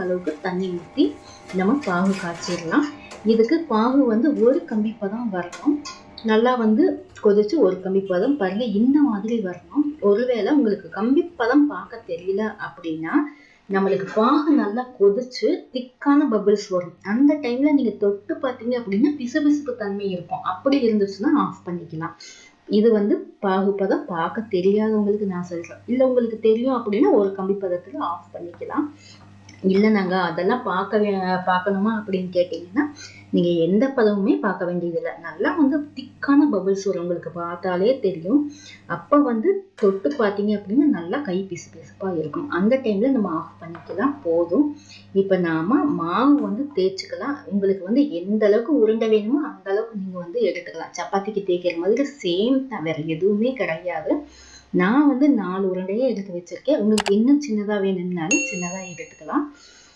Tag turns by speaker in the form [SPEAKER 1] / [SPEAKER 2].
[SPEAKER 1] அளவுக்கு தண்ணி ஊற்றி நம்ம பாகு காய்ச்சிடலாம். இதுக்கு பாகு வந்து ஒரு கம்பி பதம் வரணும். நல்லா வந்து கொதிச்சு ஒரு கம்பி பதம் பாருங்க இந்த மாதிரி வரணும். ஒருவேளை உங்களுக்கு கம்பி பதம் பார்க்க தெரியல அப்படின்னா நம்மளுக்கு பாகு நல்லா கொதிச்சு திக்கான பபிள்ஸ் வரும். அந்த டைம்ல நீங்க தொட்டு பார்த்தீங்க அப்படின்னா பிசுபிசுப்பு தன்மை இருக்கும். அப்படி இருந்துச்சுன்னா ஆஃப் பண்ணிக்கலாம். இது வந்து பாகுபதம் பார்க்க தெரியாதவங்களுக்கு நான் சொல்றேன். இல்லை உங்களுக்கு தெரியும் அப்படின்னா ஒரு கம்பி பதத்துல ஆஃப் பண்ணிக்கலாம். இல்லை நாங்கள் அதெல்லாம் பார்க்க பார்க்கணுமா அப்படின்னு கேட்டிங்கன்னா நீங்கள் எந்த பதமுமே பார்க்க வேண்டியதில்லை. நல்லா வந்து திக்கான பபுள்ஸ் வரும் உங்களுக்கு பார்த்தாலே தெரியும். அப்போ வந்து தொட்டு பார்த்தீங்க அப்படின்னா நல்லா கை பிசு பிசுப்பாக இருக்கும். அந்த டைமில் நம்ம ஆஃப் பண்ணிக்கலாம் போதும். இப்போ நாம் மாவு வந்து தேய்ச்சிக்கலாம். உங்களுக்கு வந்து எந்த அளவுக்கு உருண்டை வேணுமோ அந்த அளவுக்கு நீங்கள் வந்து எடுத்துக்கலாம். சப்பாத்திக்கு தேய்க்கிற மாதிரி சேம் தான். வேறு எதுவுமே கிடையாது. நான் வந்து நாலு உருண்டையே எடுத்து வச்சிருக்கேன். உங்களுக்கு இன்னும் சின்னதாக வேணும்னாலும் சின்னதாக எடுத்துக்கலாம்.